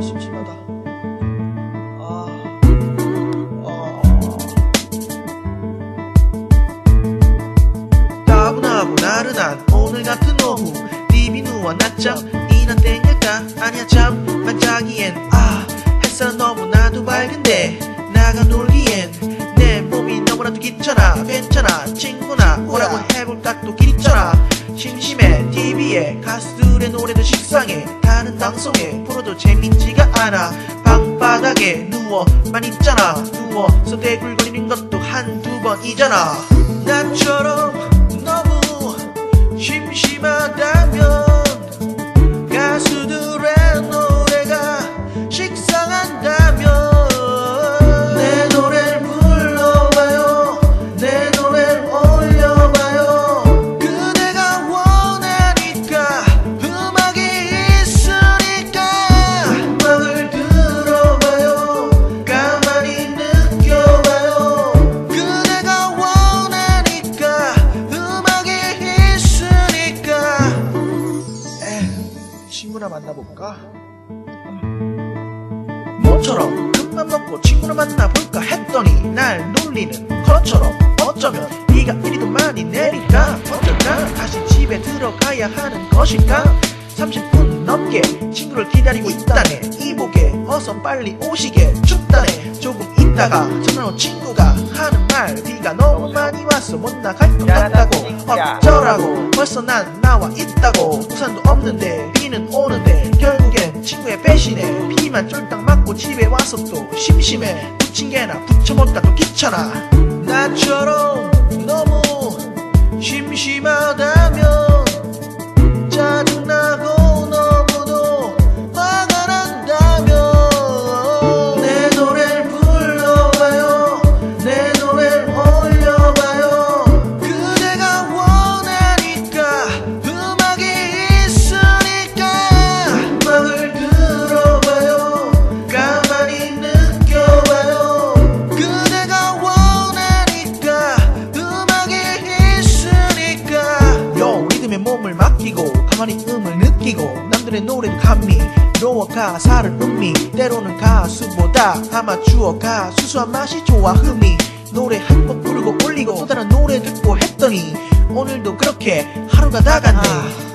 심심하다. 아, 아. 따분하고 나른한 오늘 같은 오후. 비비누와 낮잠. 이난 땡일까? 아니야 잠 반짝이엔. 아 햇살 너무나도 밝은데 나가 놀기엔. 내 몸이 너무나도 귀찮아. 식상해. 다른 방송에 프로도 재밌지가 않아. 방바닥에 누워만 있잖아. 누워서 대굴거리는 것도 한두 번이잖아. 나처럼 친구나 만나볼까? 너처럼 큰맘 먹고 친구를 만나볼까 했더니 날 놀리는 것처럼 어쩌면 네가 이리도 많이 내릴까 어떨까 다시 집에 들어가야 하는 것일까? 30분 넘게 친구를 기다리고 있다네. 이보게 어서 빨리 오시게 춥다네. 조금 있다가 전화 온 친구가 하는 말 비가 너무 많이 와서 못 나갈 것 같다고 어쩌라고 벌써 난 나와 있다고. 우산도 없는데 비는 오는데 결국엔 친구의 배신에 비만 쫄딱 맞고 집에 와서 또 심심해. 붙인 게나 붙여먹다 또 귀찮아. 나처럼 몸을 맡기고 가만히 음을 느끼고 남들의 노래도 감미로워 가사를 음미. 때로는 가수보다 아마추어가 수수한 맛이 좋아 흠이. 노래 한곡 부르고 올리고 또 다른 노래 듣고 했더니 오늘도 그렇게 하루가 다 갔네. 내 노래